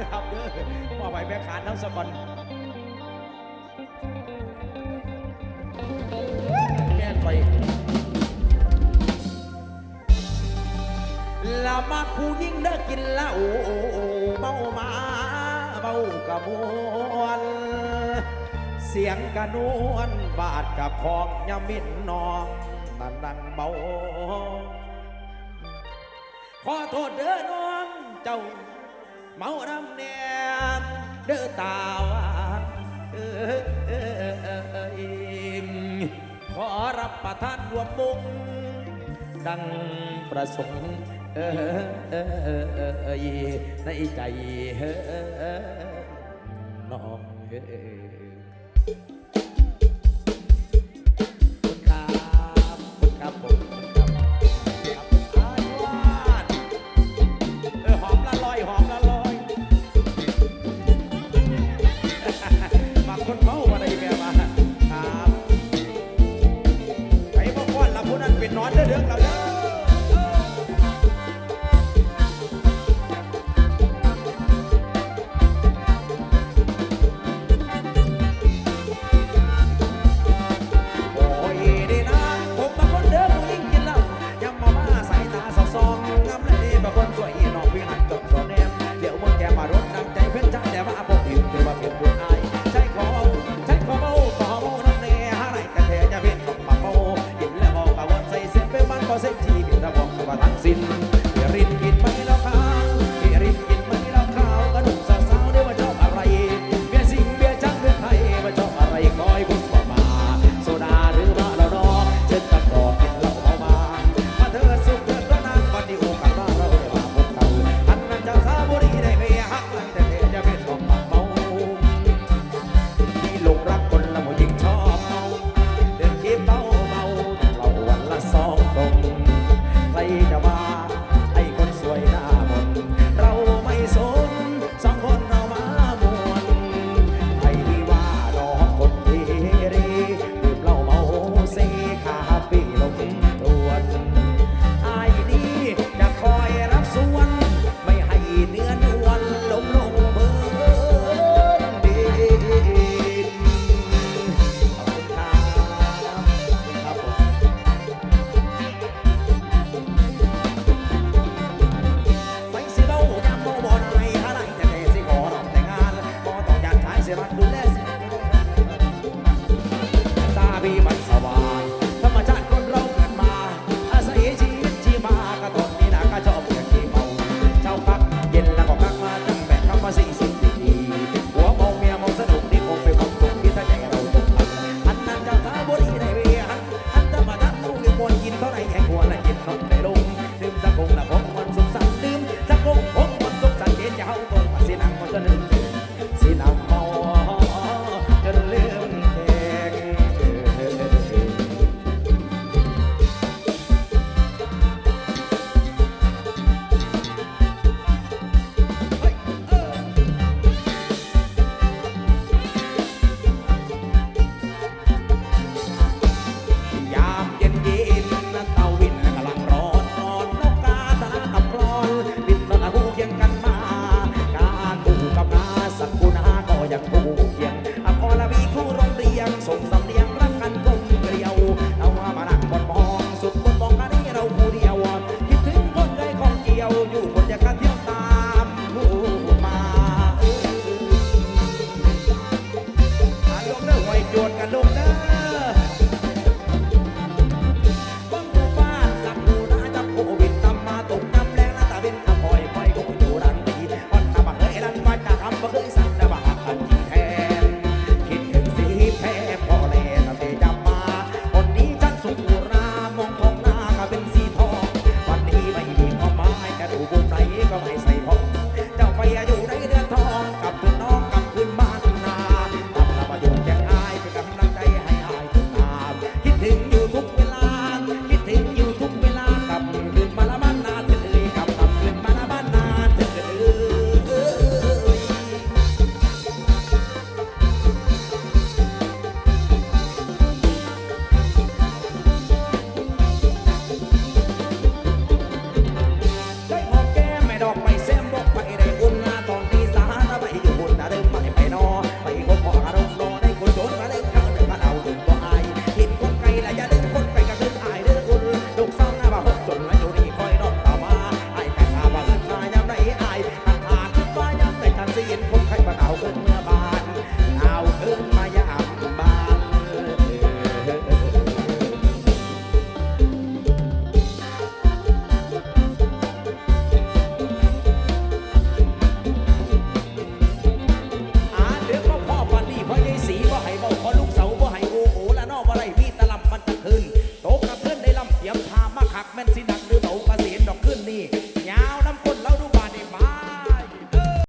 ด้อครับเด้อมอบไปแม่ขาทั้งสกอนแม่นไปละมักผู้ยิ่งเด้อกินเหล้าเมามาเบากระมวลเสียงกระนวลบาดกับของยามินนองนันดังเบาขอโทษเด้อน้องเจ้า เมาดำแนมเด้อตาหวานเอ้ยเอ้ยเอ้ยเอ้ยขอรับประทานรวมบุงดังประสงค์เอ้ยเอ้ยเอ้ยเอ้ยในใจเอ้ยน้องเอ Saúde Urbana.